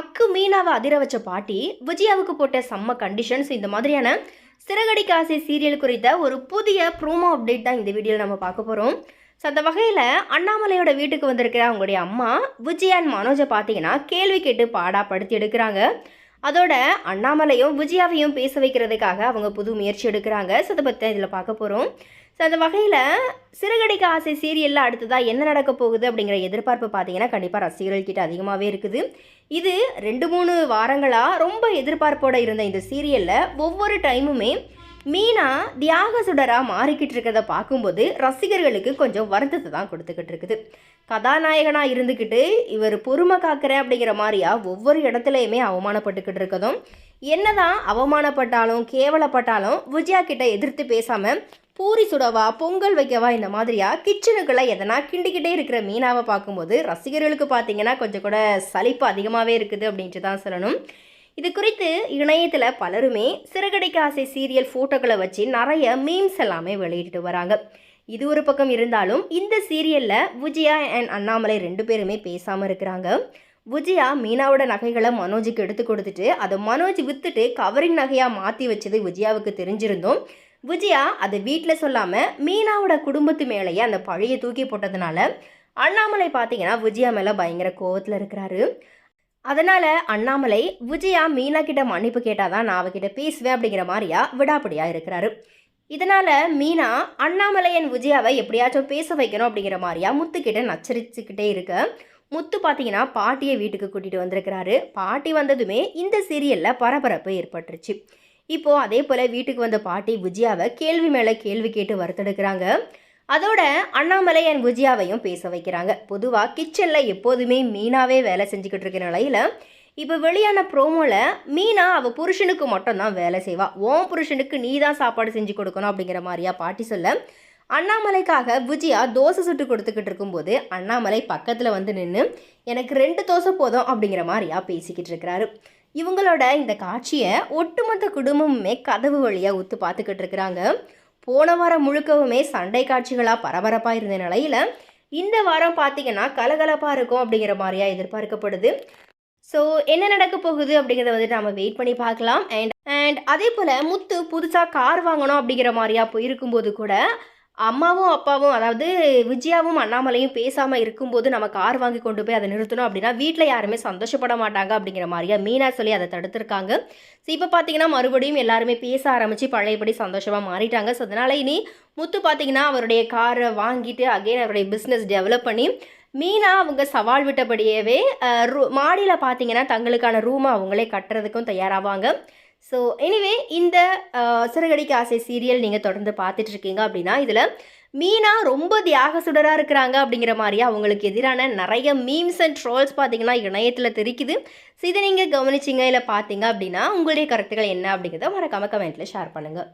மக்கு மீனாவை அதிர வச்ச பாட்டி விஜயாவுக்கு போட்ட செம்ம கண்டிஷன்ஸ் இந்த மாதிரியான சிறகடிக்க ஆசை சீரியல் குறித்த ஒரு புதிய ப்ரோமோ அப்டேட் தான் இந்த வீடியோவில் நம்ம பார்க்க போகிறோம் ஸோ அந்த வகையில் அண்ணாமலையோட வீட்டுக்கு வந்திருக்கிற அவங்களுடைய அம்மா விஜயா அண்ட் மனோஜை பார்த்தீங்கன்னா கேள்வி கேட்டு பாடா படுத்தி எடுக்கிறாங்க. அதோட அண்ணாமலையும் விஜயாவையும் பேச வைக்கிறதுக்காக அவங்க புது முயற்சி எடுக்கிறாங்க. ஸோ அதை பற்றி இதில் பார்க்க போகிறோம் ஸோ அந்த வகையில் சிறகடிக்க ஆசை சீரியலில் அடுத்ததாக என்ன நடக்க போகுது அப்படிங்கிற எதிர்பார்ப்பு பார்த்தீங்கன்னா கண்டிப்பாக ரசிகர்கள் கிட்ட அதிகமாகவே இருக்குது. இது ரெண்டு மூணு வாரங்களாக ரொம்ப எதிர்பார்ப்போடு இருந்த இந்த சீரியலில் ஒவ்வொரு டைமுமே மீனா தியாக சுடராக மாறிக்கிட்டு இருக்கிறத பார்க்கும்போது ரசிகர்களுக்கு கொஞ்சம் வருத்தத்தை தான் கொடுத்துக்கிட்டு இருக்குது. கதாநாயகனாக இருந்துக்கிட்டு இவர் பொறுமை காக்கிற அப்படிங்கிற மாதிரியா ஒவ்வொரு இடத்துலையுமே அவமானப்பட்டுக்கிட்டு இருக்கதும் என்னதான் அவமானப்பட்டாலும் கேவலப்பட்டாலும் விஜயா கிட்ட எதிர்த்து பேசாமல் பூரி சுடவா பொங்கல் வைக்கவா இந்த மாதிரியா? கிச்சனுக்குள்ளே எதனா கிண்டிக்கிட்டே இருக்கிற மீனாவை பார்க்கும்போது ரசிகர்களுக்கு பார்த்தீங்கன்னா கொஞ்சம் கூட சலிப்பு அதிகமாகவே இருக்குது அப்படின்ட்டு தான் சொல்லணும். இது குறித்து இணையத்தில் பலருமே சிறகடிக்க ஆசை சீரியல் ஃபோட்டோக்களை வச்சு நிறைய மீம்ஸ் எல்லாமே வெளியிட்டு வராங்க. இது ஒரு பக்கம் இருந்தாலும் இந்த சீரியலில் விஜயா அண்ட் அண்ணாமலை ரெண்டு பேருமே பேசாமல் இருக்கிறாங்க. விஜயா மீனாவோட நகைகளை மனோஜுக்கு எடுத்து கொடுத்துட்டு அதை மனோஜ் வித்துட்டு கவரிங் நகையாக மாற்றி வச்சது விஜயாவுக்கு தெரிஞ்சிருந்தோம். விஜயா அதை வீட்டில் சொல்லாமல் மீனாவோட குடும்பத்து மேலேயே அந்த பழைய தூக்கி போட்டதுனால அண்ணாமலை பார்த்தீங்கன்னா விஜயா மேலே பயங்கர கோவத்தில் இருக்கிறாரு. அதனால் அண்ணாமலை விஜயா மீனா கிட்ட மன்னிப்பு கேட்டால் தான் நான் அவகிட்ட பேசுவேன் அப்படிங்கிற மாதிரியா விடாப்படியாக இருக்கிறாரு. இதனால் மீனா அண்ணாமலையன் விஜயாவை எப்படியாச்சும் பேச வைக்கணும் அப்படிங்கிற மாதிரியா முத்துக்கிட்ட நச்சரிச்சுக்கிட்டே இருக்க முத்து பார்த்தீங்கன்னா பாட்டியை வீட்டுக்கு கூட்டிகிட்டு வந்திருக்கிறாரு. பாட்டி வந்ததுமே இந்த சீரியலில் பரபரப்பு ஏற்பட்டுருச்சு. இப்போது அதே போல் வீட்டுக்கு வந்த பாட்டி விஜயாவை கேள்வி மேலே கேள்வி கேட்டு வறுத்தெடுக்கிறாங்க அதோட அண்ணாமலை அண்ட் விஜயாவையும் பேச வைக்கிறாங்க. பொதுவாக கிச்சனில் எப்போதுமே மீனாவே வேலை செஞ்சுக்கிட்டு இருக்கிற நிலையில் இப்போ வெளியான ப்ரோமோவில் மீனா அவள் புருஷனுக்கு மட்டும்தான் வேலை செய்வாள் உன் புருஷனுக்கு நீ தான் சாப்பாடு செஞ்சு கொடுக்கணும் அப்படிங்கிற மாதிரியா பாட்டி சொல்ல அண்ணாமலைக்காக விஜயா தோசை சுட்டு கொடுத்துக்கிட்டு இருக்கும்போது அண்ணாமலை பக்கத்தில் வந்து நின்று எனக்கு ரெண்டு தோசை போதும் அப்படிங்கிற மாதிரியா பேசிக்கிட்டு இருக்கிறாரு. இவங்களோட இந்த காட்சியை ஒட்டுமொத்த குடும்பமுமே கதவு வழியாக ஒத்து பார்த்துக்கிட்டு இருக்கிறாங்க. போன வாரம் முழுக்கவுமே சண்டை காட்சிகளாக பரபரப்பாக இருந்த நிலையில் இந்த வாரம் பார்த்தீங்கன்னா கலகலப்பாக இருக்கும் அப்படிங்கிற மாதிரியா எதிர்பார்க்கப்படுது. ஸோ என்ன நடக்க போகுது அப்படிங்கிறத வந்துட்டு நம்ம வெயிட் பண்ணி பார்க்கலாம். அண்ட் அண்ட் அதே போல் முத்து புதுசாக கார் வாங்கணும் அப்படிங்கிற மாதிரியா போயிருக்கும்போது கூட அம்மாவும் அப்பாவும் அதாவது விஜயாவும் அண்ணாமலையும் பேசாமல் இருக்கும்போது நம்ம கார் வாங்கி கொண்டு போய் அதை நிறுத்தணும் அப்படின்னா வீட்டில் யாருமே சந்தோஷப்பட மாட்டாங்க அப்படிங்கிற மாதிரியா மீனா சொல்லி அதை தடுத்திருக்காங்க. ஸோ இப்போ பார்த்தீங்கன்னா மறுபடியும் எல்லாருமே பேச ஆரம்பித்து பழையபடி சந்தோஷமாக மாறிட்டாங்க. ஸோ அதனால் இனி முத்து பார்த்தீங்கன்னா அவருடைய காரை வாங்கிட்டு அகைன் அவருடைய பிஸ்னஸ் டெவலப் பண்ணி மீனா அவங்க சவால் விட்டபடியவே ரூ- மாடியில் பார்த்தீங்கன்னா தங்களுக்கான ரூமை அவங்களே கட்டுறதுக்கும் தயாராவாங்க. ஸோ எனிவே இந்த சிறகடிக்கு ஆசை சீரியல் நீங்கள் தொடர்ந்து பார்த்துட்டு இருக்கீங்க அப்படின்னா இதில் மீனா ரொம்ப தியாக சுடராக இருக்கிறாங்க அப்படிங்கிற மாதிரியே அவங்களுக்கு எதிரான நிறைய மீம்ஸ் அண்ட் ட்ரோல்ஸ் பார்த்தீங்கன்னா இணையத்தில் தெரிக்குது. ஸோ இதை நீங்கள் கவனிச்சிங்க இல்லை பார்த்தீங்க அப்படின்னா உங்களுடைய கருத்துக்கள் என்ன அப்படிங்கிறத மறக்காம கமெண்ட்டில் ஷேர் பண்ணுங்கள்